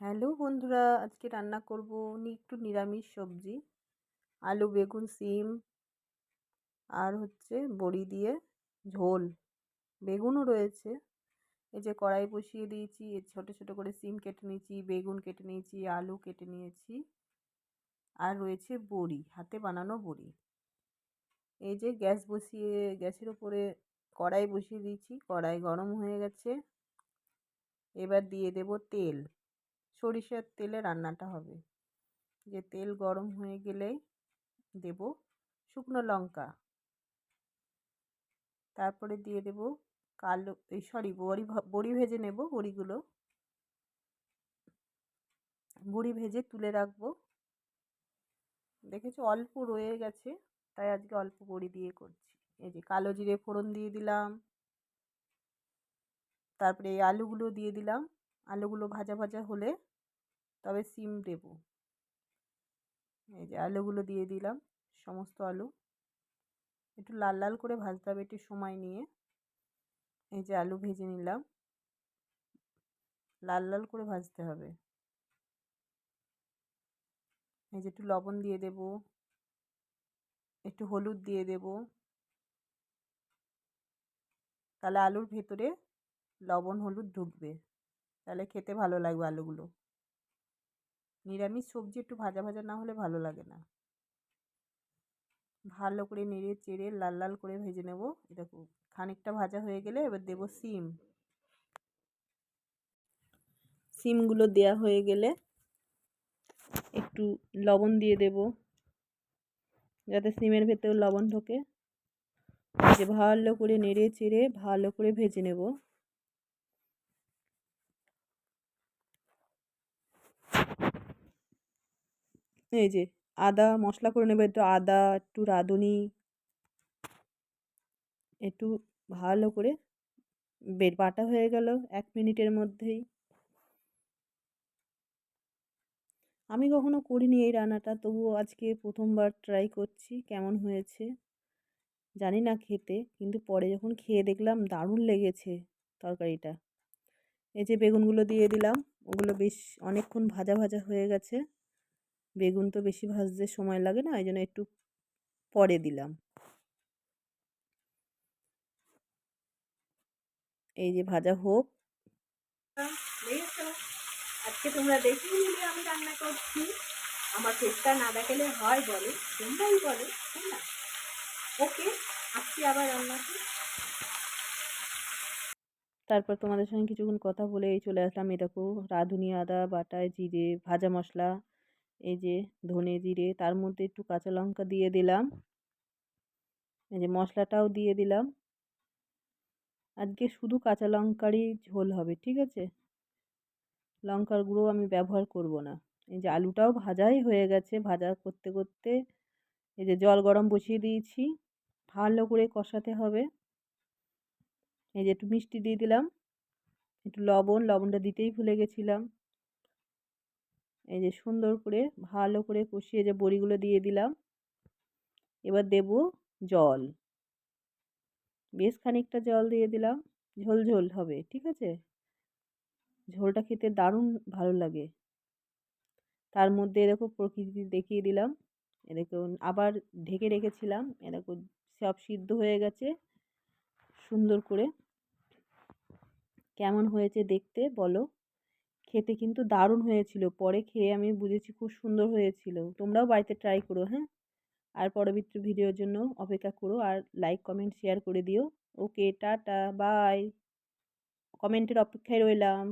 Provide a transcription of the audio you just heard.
Hello বন্ধুরা, আজকে রান্না করব একটু নিরামিষ সবজি। আলু, বেগুন, সিম আর হচ্ছে বড়ি দিয়ে ঝোল। বেগুনও রয়েছে। এই যে কড়াই বসিয়ে দিয়েছি ছোট ছোট করে সিম কেটে নিয়েছি, বেগুন কেটে নিয়েছি, আলু কেটে নিয়েছি আর রয়েছে বড়ি, হাতে বানানো বড়ি। এই যে গ্যাস বসিয়ে, গ্যাসের উপরে কড়াই বসিয়ে দিয়েছি, কড়াই গরম হয়ে গেছে। এবার দিয়ে দেব তেল। সরিষার তেলে রান্নাটা হবে। যে তেল গরম হয়ে গেলেই দেব শুকনো লঙ্কা। তারপরে দিয়ে দেব কালো, এই সরি বড়ি বড়ি ভেজে নেব বড়িগুলো। বড়ি ভেজে তুলে রাখব। দেখেছ অল্প রয়ে গেছে, তাই আজকে অল্প বড়ি দিয়ে করছি। এই যে কালো জিরে ফোড়ন দিয়ে দিলাম। তারপরে এই আলুগুলো দিয়ে দিলাম। আলুগুলো ভাজা ভাজা হলে তবে সিম দেব। এই যে আলুগুলো দিয়ে দিলাম, সমস্ত আলু। একটু লাল লাল করে ভাজতে হবে একটু সময় নিয়ে। এই যে আলু ভেজে নিলাম। লাল লাল করে ভাজতে হবে। এই যে একটু লবণ দিয়ে দেব। একটু হলুদ দিয়ে দেব। তাহলে আলুর ভেতরে লবণ হলুদ ঢুকবে। তাহলে খেতে ভালো লাগবে আলুগুলো। নিরামিষ সবজি একটু ভাজা ভাজা না হলে ভালো লাগে না। ভালো করে নেড়ে চেড়ে লাল লাল করে ভেজে নেব। দেখো, খানিকটা ভাজা হয়ে গেলে এবার দেব সিম। সিমগুলো দেয়া হয়ে গেলে একটু লবণ দিয়ে দেব। যাতে সিমের ভেতরে লবণ ঢোকে। যে ভালো করে নেড়ে চেড়ে ভালো করে ভেজে নেব। এই যে আদা মশলা করে নেবে, একটু আদা, একটু রাঁধুনি। একটু ভালো করে বের, বাটা হয়ে গেল এক মিনিটের মধ্যেই। আমি কখনো করিনি এই রান্নাটা, তবুও আজকে প্রথমবার ট্রাই করছি, কেমন হয়েছে? জানি না খেতে, কিন্তু পরে যখন খেয়ে দেখলাম দারুণ লেগেছে তরকারিটা। এই যে বেগুনগুলো দিয়ে দিলাম, ওগুলো বেশ অনেকক্ষণ ভাজা ভাজা হয়ে গেছে। বেগুন তো বেশি ভাজতে সময় লাগে না ওই জন্য একটু পরে দিলাম। এই যে ভাজা হোক। আজকে তোমরা দেখে নিলে আমি রান্না করছি। আমার চেষ্টা না দেখালে হয় বলে তোমরাই বলে তাই না? ওকে আজকে আবার রান্নাতে তারপর তোমাদের সঙ্গে কিছুক্ষণ কথা বলে চলে আসলাম। দেখো রাঁধুনি আদা বাটায় জিরে ভাজা মশলা। এই যে ধনে জিরে, তার মধ্যে একটু কাঁচা লঙ্কা দিয়ে দিলাম। এই যে মশলাটাও দিয়ে দিলাম। আজকে শুধু কাঁচা লঙ্কারই ঝোল হবে, ঠিক আছে? লঙ্কার গুঁড়ো আমি ব্যবহার করব না। এই যে আলুটাও ভাজাই হয়ে গেছে, ভাজা করতে করতে এই যে জল গরম বসিয়ে দিয়েছি, ভালো করে কষাতে হবে। এই যে একটু মিষ্টি দিয়ে দিলাম, একটু লবণ, লবণটা দিতেই ভুলে গেছিলাম। এই যে সুন্দর করে, ভালো করে কষিয়ে যে বড়িগুলো দিয়ে দিলাম, এবার দেব জল। বেশ খানিকটা জল দিয়ে দিলাম, ঝোল ঝোল হবে, ঠিক আছে? ঝোলটা খেতে দারুণ ভালো লাগে। তার মধ্যে এরকম প্রকৃতি দেখিয়ে দিলাম এরকম আবার ঢেকে রেখেছিলাম এরকম সব সিদ্ধ হয়ে গেছে, সুন্দর করে। কেমন হয়েছে দেখতে বলো। খেতে কিন্তু দারুণ হয়েছিল। পরে খেয়ে আমি বুঝেছি খুব সুন্দর হয়েছিল। তোমরাও বাড়িতে ট্রাই করো হ্যাঁ? আর পরবর্তী ভিডিওর জন্য অপেক্ষা করো আর লাইক কমেন্ট শেয়ার করে দিও। ওকে টাটা বাই কমেন্টের অপেক্ষায় রইলাম।